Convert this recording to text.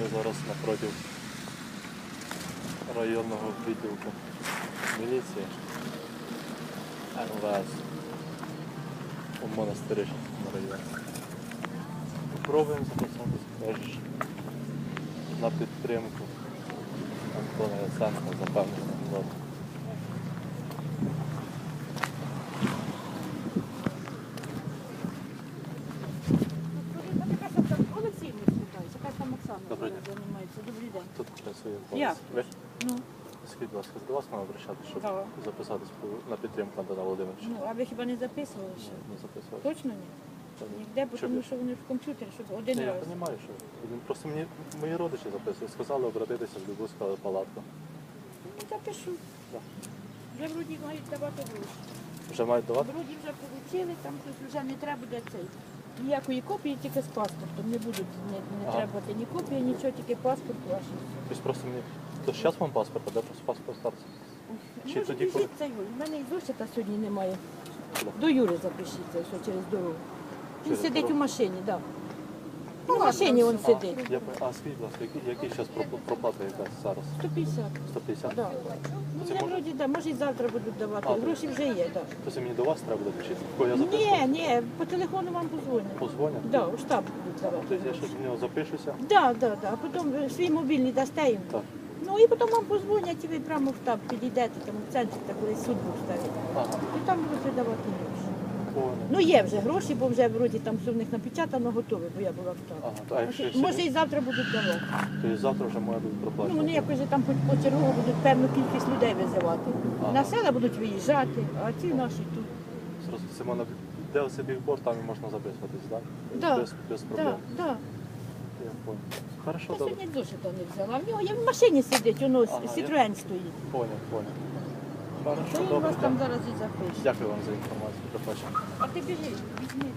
Ми зараз напротив районного відділку міліції МВС у монастиричному районі. Попробуємо записатися теж на підтримку Антона Ясенка запевненого народу. Яка Добрий день. займається. Добрий день. Тут працює Я. голос. Ви? Ну, Скажіть, будь ласка, до вас маю обращати, щоб Да. записатись на підтримку Антона Володимировича. ну, а ви хіба не записували ще? Не записувати. Точно ні? Ніде, бо Щоб тому я- що вони в комп'ютері, щоб один Ні, я раз. розумію, що він просто мені мої родичі записували, сказали обратитися в любу сказали палатку. Ну, запишу. Да. Вже вроді мають давати гроші. Вже мають давати? Вроді вже отримали, там щось вже не треба буде цей. Ніякої копії, тільки з паспортом. Не будуть не, не Ага. треба ні копії, нічого, тільки паспорт ваш. Тобто просто мені. То зараз вам паспорт, а де просто паспорт старт? Чи Може, тоді, коли- Це у мене і зошита сьогодні немає. До Юри запишіться, що через дорогу. Він Через сидить дорогу. у машині, так. Да. У машині він сидить. Я, а скажіть, будь ласка, які зараз проплата якась зараз? 150. 150? Да. Ну, Це вже може- вроді, да, може і завтра будуть давати. А, Гроші вже є, так. Тобто мені до вас треба буде? Кого я Ні, ні, по телефону вам позвонять. Позвонять? Да, у штаб будуть давати. Тобто я ще в нього запишуся? Да, да, да. А потім ви свій мобільний дасте їм. Так. Ну і потім вам позвонять, і ви прямо в штаб підійдете, там в центрі, так колись суд був ставити. Ага, І там будуть видавати гроші. Ну є вже гроші, бо вже вроді там все в них напечатано, готове, бо я була в. Ага, то, якщо Може, сьогодні, може і завтра будуть давати. то і завтра вже має бути Ну, вони якось там хоч почергово будуть певну кількість людей визивати. Ага. На села будуть виїжджати, а ці наші тут. Зразу Симона, де оце бігборд, там і можна записуватись, так? Да. Без, без проблем. Так. Я понял. Хорошо, Я добре. сьогодні зошита не взяла. В нього я в машині сидить, воно Ага, Citroen стоїть. Понял, понял. Хорошо, він вас там зараз і запише. Дякую вам за інформацію. До побачення. А ти біжи, візьми.